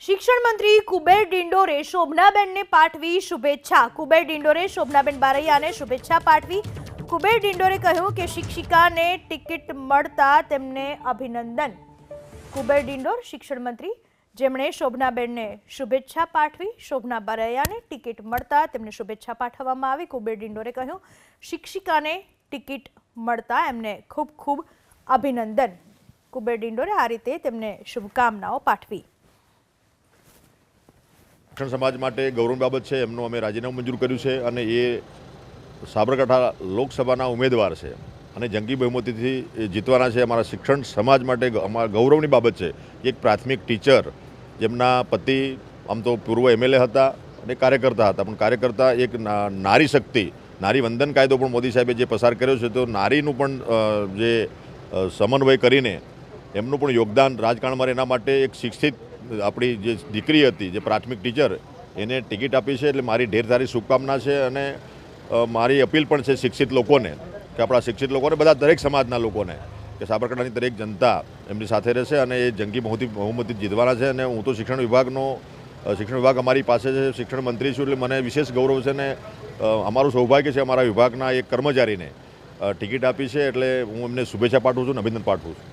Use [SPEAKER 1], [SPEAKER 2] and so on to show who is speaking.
[SPEAKER 1] શિક્ષણ મંત્રી કુબેર ડિંડોરે શોભનાબેનને પાઠવી શુભેચ્છા. કુબેર ડિંડોરે શોભનાબેન બારૈયાને શુભેચ્છા પાઠવી. કુબેર ડિંડોરે કહ્યું કે શિક્ષિકાને ટિકિટ મળતા તેમને અભિનંદન. કુબેર ડિંડોર શિક્ષણ મંત્રી, જેમણે શોભનાબેનને શુભેચ્છા પાઠવી, શોભના બારૈયાને ટિકિટ મળતા તેમને શુભેચ્છા પાઠવવામાં આવી. કુબેર ડિંડોરે કહ્યું, શિક્ષિકાને ટિકિટ મળતા એમને ખૂબ ખૂબ અભિનંદન. કુબેર ડિંડોરે આ રીતે તેમને શુભકામનાઓ પાઠવી.
[SPEAKER 2] શિક્ષણ સમાજ માટે ગૌરવની બાબત છે, એમનું અમે રાજીનામું મંજૂર કર્યું છે અને એ સાબરકાંઠા લોકસભાના ઉમેદવાર છે અને જંગી બહુમતીથી જીતવાના છે. અમારા શિક્ષણ સમાજ માટે અમારા ગૌરવની બાબત છે. એક પ્રાથમિક ટીચર જેમના પતિ આમ તો પૂર્વ એમએલએ હતા અને કાર્યકર્તા હતા. પણ કાર્યકર્તા એક નારી શક્તિ, નારી વંદન કાયદો પણ મોદી સાહેબે જે પસાર કર્યો છે, તો નારીનું પણ જે સમન્વય કરીને એમનું પણ યોગદાન રાજકારણમાં એના માટે એક શિક્ષિત આપણી જે દીકરી હતી, જે પ્રાથમિક ટીચર, એને ટિકિટ આપી છે એટલે મારી ઢેર સારી શુભકામના છે અને મારી અપીલ પણ છે શિક્ષિત લોકોને, કે આપણા શિક્ષિત લોકોને, બધા દરેક સમાજના લોકોને, કે સાબરકાંઠાની દરેક જનતા એમની સાથે રહેશે અને એ જંગી બહુમતી બહુમતી જીતવાના છે અને હું તો શિક્ષણ વિભાગનો શિક્ષણ વિભાગ અમારી પાસે છે, શિક્ષણ મંત્રી છું એટલે મને વિશેષ ગૌરવ છે અને અમારું સૌભાગ્ય છે અમારા વિભાગના એક કર્મચારીને ટિકિટ આપી છે એટલે હું એમને શુભેચ્છા પાઠવું છું અભિનંદન પાઠવું છું.